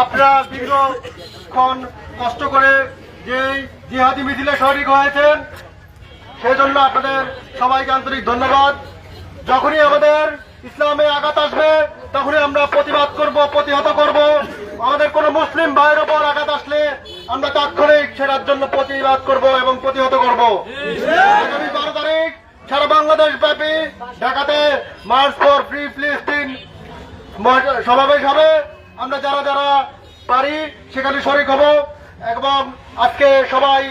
আপনারা দীর্ঘক্ষণ কষ্ট করে যে জিহাদি মিছিলে শরিক হয়েছেন, সেজন্য আপনাদের সবাইকে আন্তরিক ধন্যবাদ। যখনই আমাদের ইসলামে আঘাত আসবে, তখনই আমরা প্রতিবাদ করব, প্রতিহত করব। আমাদের কোনো মুসলিম ভাইয়ের ওপর আঘাত আসলে আমরা তাৎক্ষণিক সেটার জন্য প্রতিবাদ করব এবং প্রতিহত করব। আগামী বারো তারিখ সারা বাংলাদেশ ব্যাপী ঢাকাতে মার্চ ফর ফ্রি ফিলিস্তিন সমাবেশ হবে। আমরা যারা যারা পারি, সেখানে শরিক হব এবং আজকে সবাই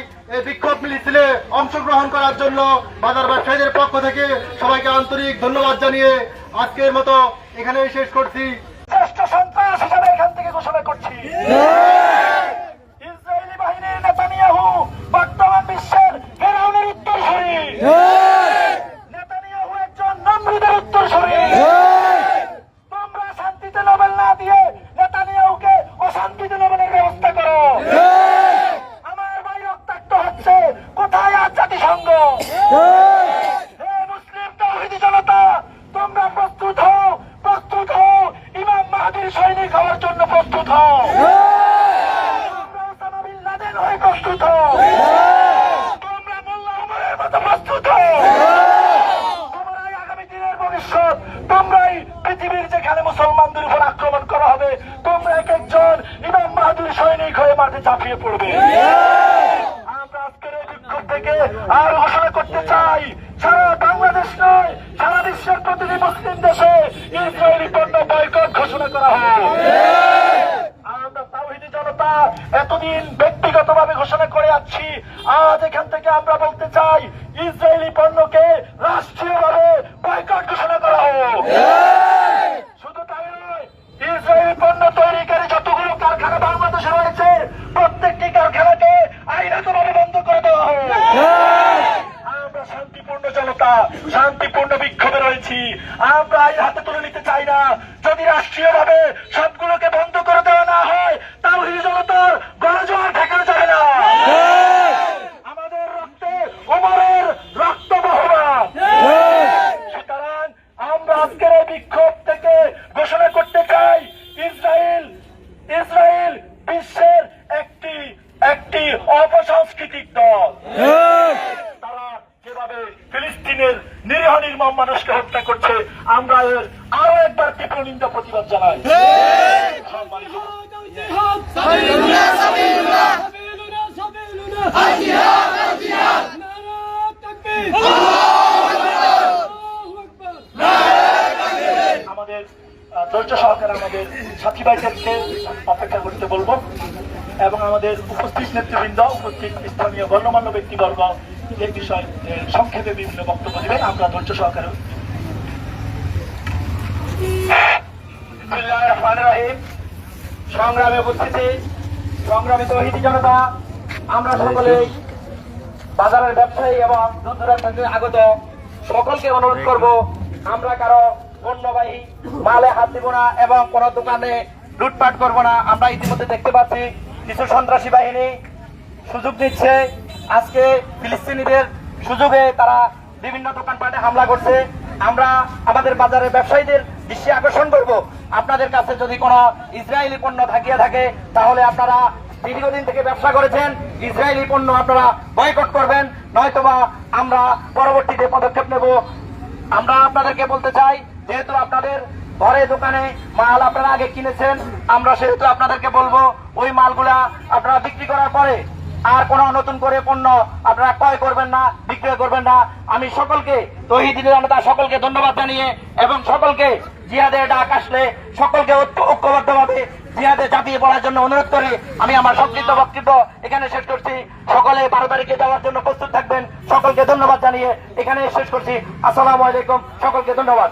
বিক্ষোভ মিছিলে অংশগ্রহণ করার জন্য বাজার ব্যবসায়ীদের পক্ষ থেকে সবাইকে আন্তরিক ধন্যবাদ জানিয়ে আজকের মতো এখানেই শেষ করছি। শ্রেষ্ঠ সন্ত্রাস হিসেবে এখান থেকে ঘোষণা করছি ইসরায়েলি বাহিনীর নেতানিয়াহু বর্তমান বিশ্বের ফেরাউনের উত্তরসূরি নেতানিয়াহু একজন নমরুদের উত্তরসূরি তোমরা শান্তিতে নোবেল না দিয়ে নেতানিয়াহুকে অশান্তিতে নোবেলের ব্যবস্থা করো আমার ভাই রক্তাক্ত হচ্ছে কোথায় আজ জাতিসংঘ হে মুসলিম তৌহিদি জনতা তোমরা প্রস্তুত হও প্রস্তুত হও ইমাম মাহাদির সৈনিক হওয়ার জন্য তোমরাই পৃথিবীর যেখানে মুসলমানদের উপর আক্রমণ করা হবে তোমরা এক একজন ইমাম মাহাদির সৈনিক হয়ে মাঠে ঝাঁপিয়ে পড়বে আমরা থেকে আর ঘোষণা করতে চাই সারা বাংলাদেশ নয় সারা বিশ্বের প্রতিটি মুসলিম দেশে ইসরায়েলি পণ্য বয়কট ঘোষণা করা হয়। জনতা এতদিন ব্যক্তিগতভাবে ঘোষণা করে আসছি আজ এখান থেকে আমরা বলতে চাই, ইসরায়েলি পণ্যকে রাষ্ট্রীয়ভাবে বয়কট ঘোষণা করা হোক। শুধু তাই ইসরায়েলি পণ্য তৈরিকারী যতগুলো কারখানা বাংলাদেশে রয়েছে, প্রত্যেকটি কারখানাকে আইনাতভাবে বন্ধ করে দেওয়া হোক। আমরা শান্তিপূর্ণ জনতা, শান্তিপূর্ণ বিক্ষোভে রয়েছি। আমরা আইন হাতে তুলে নিতে চাই না যদি রাষ্ট্রীয়ভাবে সবগুলোকে বন্ধ করে দেওয়া না হয় তাও এই জনতার গণজোয়ার ঠেকানো যাবে না আমাদের রক্তে ওমরের রক্ত বহমান সুতরাং আমরা আজকের এই বিক্ষোভ থেকে ঘোষণা করতে চাই ইসরায়েল ইসরায়েল বিশ্বের একটি একটি অপসাংস্কৃতিক দল। তারা যেভাবে ফিলিস্তিনের নিরীহ নির্মম মানুষকে হত্যা করছে আমরা এর আরও একবার তীব্র নিন্দা প্রতিবাদ জানাই। আমাদের ধৈর্য সহকারে আমাদের সাথী ভাইদেরকে অপেক্ষা করতে বলব। এবং আমাদের উপস্থিত নেতৃবৃন্দ, উপস্থিত স্থানীয় গণ্যমান্য ব্যক্তিবর্গ এই বিষয়ে সংক্ষেপে বিভিন্ন বক্তব্য দিবেন। আমরা ধৈর্য সহকারে সংগ্রামে উপস্থিতি, সংগ্রামী তহিদি জনতা, আমরা সকলেই বাজারের ব্যবসায়ী এবং দূর দূরান্ত আগত। সকলকে অনুরোধ করব, আমরা কারও পণ্যবাহী মালে হাত দিব না এবং কোন দোকানে লুটপাট করব না। আমরা ইতিমধ্যে দেখতে পাচ্ছি কিছু সন্ত্রাসী বাহিনী সুযোগ দিচ্ছে। আজকে ফিলিস্তিনিদের সুযোগে তারা বিভিন্ন দোকানপাটে হামলা করছে। আমরা আমাদের বাজারের ব্যবসায়ীদের দৃষ্টি আকর্ষণ করব। আপনাদের কাছে যদি কোনো ইসরায়েলি পণ্য থাকিয়ে থাকে, তাহলে আপনারা দীর্ঘদিন থেকে ব্যবসা করেছেন। ইসরায়েলি পণ্য আপনারা বয়কট করবেন, নয়তোবা আমরা পরবর্তীতে পদক্ষেপ নেব। আমরা আপনাদেরকে বলতে চাই, যেহেতু আপনাদের ঘরে দোকানে মাল আপনারা আগে কিনেছেন। আমরা সেহেতু আপনাদেরকে বলব, ওই মালগুলা আপনারা বিক্রি করার পরে আর কোনো নতুন করে পণ্য আপনারা ক্রয় করবেন না, বিক্রয় করবেন না। আমি সকলকে তহিদিনের আমরা সকলকে ধন্যবাদ জানিয়ে এবং সকলকে জিহাদের ডাক আসলে সকলকে ঐক্য- ঐক্যবদ্ধভাবে জিহাদে ঝাঁপিয়ে পড়ার জন্য অনুরোধ করে আমি আমার সংক্ষিপ্ত বক্তব্য এখানে শেষ করছি। সকলে বারো তারিখে যাওয়ার জন্য প্রস্তুত থাকবেন। সকলকে ধন্যবাদ জানিয়ে এখানে শেষ করছি। আসসালামু আলাইকুম। সকলকে ধন্যবাদ।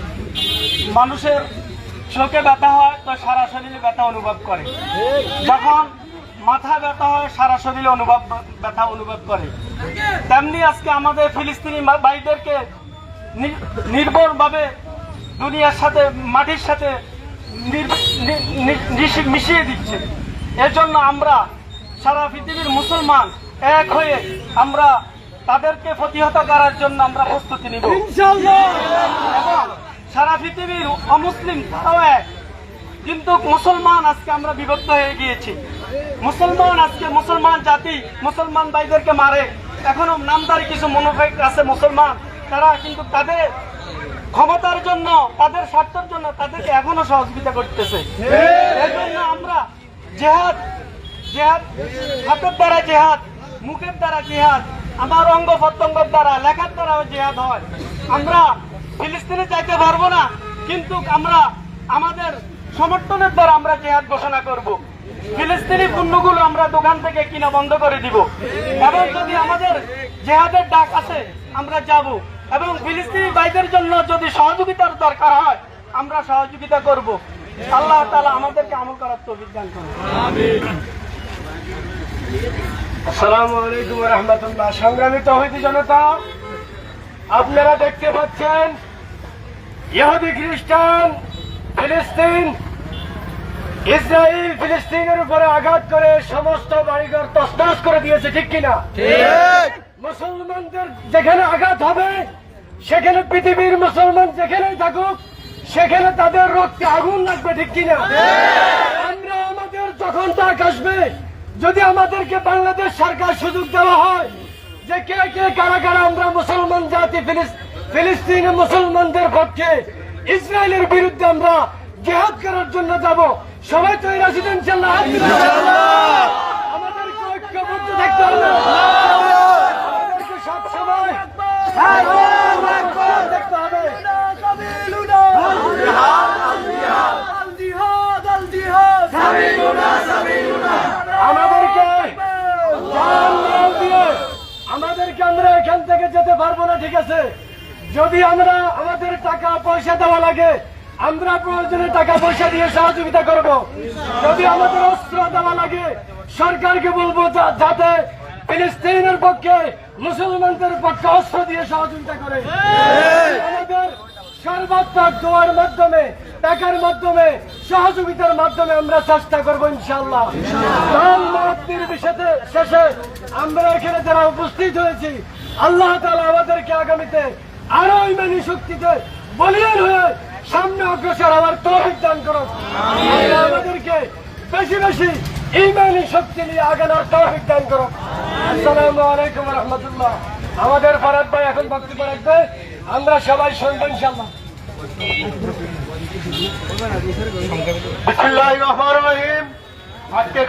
মানুষের চোখে ব্যথা হয় তো সারা শরীরে ব্যথা অনুভব করে। যখন মাথা ব্যথা হয় সারা শরীরে অনুভব ব্যথা অনুভব করে। তেমনি আজকে আমাদের ফিলিস্তিনি ভাইদেরকে নির্ভরভাবে দুনিয়ার সাথে মাটির সাথে মিশিয়ে দিচ্ছে। এর জন্য আমরা সারা পৃথিবীর মুসলমান এক হয়ে আমরা তাদেরকে প্রতিহত করার জন্য আমরা প্রস্তুতি নিব। এবং সারা পৃথিবীর অমুসলিম তারাও এক। কিন্তু মুসলমান আজকে আমরা বিভক্ত হয়ে গিয়েছি। মুসলমান আজকে মুসলমান জাতি, মুসলমান ভাইদেরকে মারে। এখনও নামদারি কিছু মনোফেক আছে মুসলমান। তারা কিন্তু তাদের ক্ষমতার জন্য, তাদের স্বার্থের জন্য তাদেরকে এখনও সহযোগিতা করতেছে। এর জন্য আমরা জেহাদ জেহাদ, হাতের দ্বারা জেহাদ, মুখের দ্বারা জেহাদ, আমার অঙ্গ প্রত্যঙ্গের দ্বারা, লেখার দ্বারাও জেহাদ হয়। আমরা ফিলিস্তিনে যাইতে পারব না। কিন্তু আমরা, আমাদের সমর্থনের দ্বারা আমরা জেহাদ ঘোষণা করব। ফিলিস্তিনি পণ্যগুলো আমরা দোকান থেকে কিনা বন্ধ করে দিব। এবং যদি আমাদের জেহাদের ডাক আছে আমরা যাব। এবং ফিলিস্তিনি ভাইদের জন্য যদি সহযোগিতার দরকার হয়, আমরা সহযোগিতা করব। আল্লাহ তালা আমাদেরকে আমল করার তো বিজ্ঞান করুন। আসসালামু আলাইকুম রহমতুল্লাহ। সংগ্রামী তহিদি জনতা, আপনারা দেখতে পাচ্ছেন ইহুদি খ্রিস্টান ফিলিস্তিন ইসরায়েল ফিলিস্তিনের উপরে আঘাত করে সমস্ত বাড়িঘর তসনস করে দিয়েছে ঠিক কিনা? মুসলমানদের যেখানে আঘাত হবে সেখানে পৃথিবীর মুসলমান যেখানেই থাকুক সেখানে তাদের রক্তে আগুন লাগবে ঠিক কিনা? আমরা আমাদের যখন তাক আসবে যদি আমাদেরকে বাংলাদেশ সরকার সুযোগ দেওয়া হয় যে কে কে কারা কারা আমরা মুসলমান জাতি ফিলিস- ফিলিস্তিনি মুসলমানদের পক্ষে ইসরায়েলের বিরুদ্ধে আমরা জেহাদ করার জন্য যাব। সবাই তো এরা আমাদেরকে হবে। সবসময় দেখতে হবে। আমাদেরকে আমাদেরকে আমরা এখান থেকে যেতে পারব না, ঠিক আছে? যদি আমরা আমাদের টাকা পয়সা দেওয়া লাগে, আমরা প্রয়োজনে টাকা পয়সা দিয়ে সহযোগিতা করব। যদি আমাদের অস্ত্র দেওয়া লাগে, সরকারকে বলব যাতে ফিলিস্তিনের পক্ষে, মুসলমানদের পক্ষে অস্ত্র দিয়ে সহযোগিতা করে। আমাদের সর্বাত্মক দোয়ার মাধ্যমে, টাকার মাধ্যমে, সহযোগিতার মাধ্যমে আমরা চেষ্টা করব ইনশাল্লাহ শেষে আমরা এখানে যারা উপস্থিত হয়েছি, আল্লাহ তালা আমাদেরকে আগামীতে আরও ইমানি শক্তিতে বলিয়ান হয়ে সামনে অগ্রসর হওয়ার তৌফিক দান আল্লাহ আমাদেরকে বেশি বেশি ইমানি শক্তি নিয়ে আগানোর তৌফিক দান করুন আসসালামু আলাইকুম রহমতুল্লাহ। আমাদের ফারাদ ভাই এখন বক্তব্য রাখবে। আমরা সবাই শুনব ইনশাল্লাহ রহমানির রহিম। আজকে